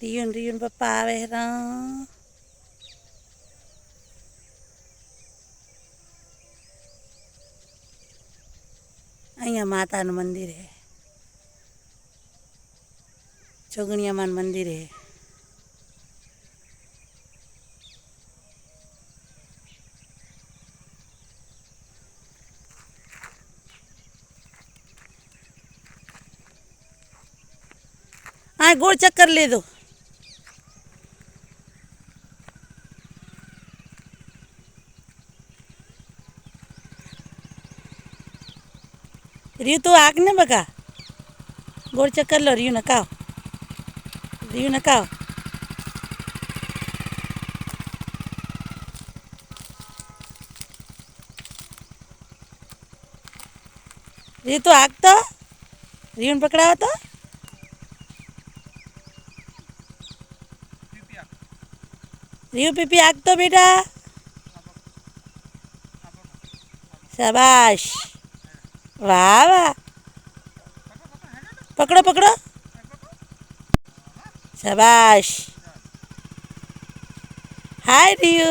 રિયુન રિયુન પપ્પા આવે હેરા અહીંયા માતાનું મંદિર હે જોગણિયામાનું મંદિર હે આ ગોળ ચક્કર લીધો रियू रिव तू आग ना बका गोड़ चक्कर लो रिव नकाओ। रिव नकाओ। रिव तू आग तो? रिवन पकड़ाओ तो? रिव पीपी आग तो बेटा। शाबाश। वाह पकड़ो पकड़ो। शाबाश। हाय रियू।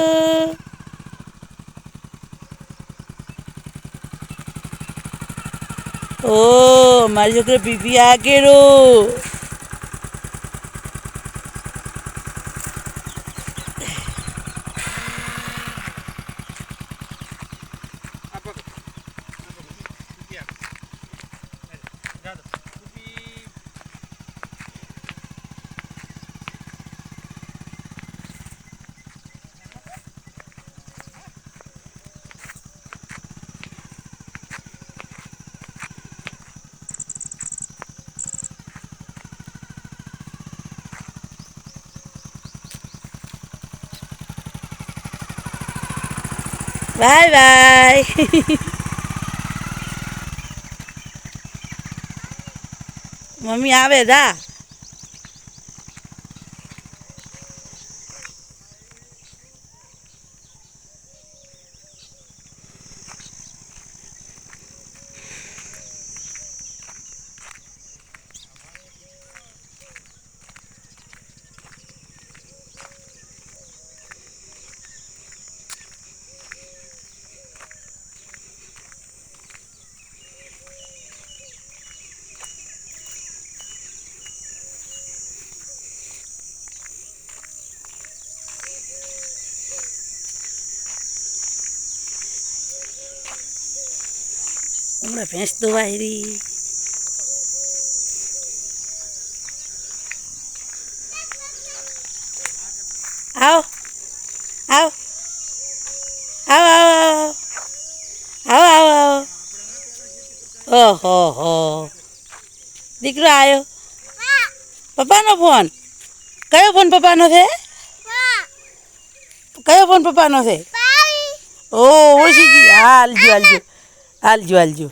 ओ हमारी जो बीबी आके रो। Obrigado. Bye bye. મમ્મી આવે જા. હમણાં ભેંસ દોવાઈ રહી આવો આવો આવો આવો આવો આવો આવો ઓહો હો. દીકરો આવ્યો પપ્પાનો ફોન. કયો ફોન પપ્પાનો છે? કયો ફોન પપ્પાનો છે? ઓ ઓળખી ગઈ હાલજો હાલજો. Al yo, al yo.